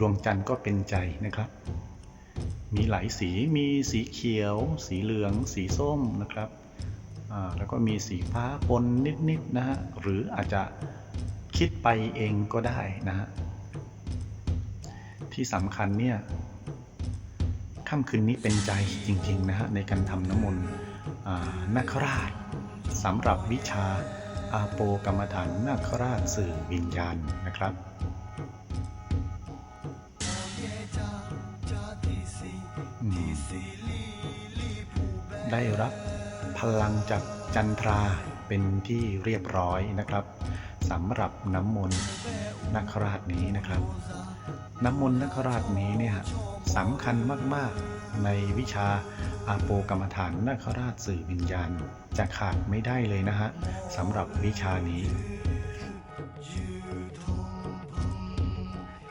ดวงจันทร์ก็เป็นใจนะครับ มีหลายสีมีสีเขียว สีเหลือง สีส้มนะครับแล้วก็มีสีฟ้าปนนิดๆนะฮะหรืออาจจะคิดไปเองก็ได้นะฮะที่สำคัญเนี่ยค่ำคืนนี้เป็นใจจริงๆนะฮะในการทำน้ำมนต์นาคราชสำหรับวิชาอาโปกรรมฐานนาคราชสื่อวิญญาณนะครับ ได้รับพลังจากจันทราเป็นที่เรียบร้อยนะครับสำหรับน้ำมนต์นักราชนี้นะครับ น้ำมนต์นักราชนี้เนี่ยสำคัญมากๆในวิชาอาโปกรรมฐานนักราชสื่อวิญญาณ จะขาดไม่ได้เลยนะฮะสำหรับวิชานี้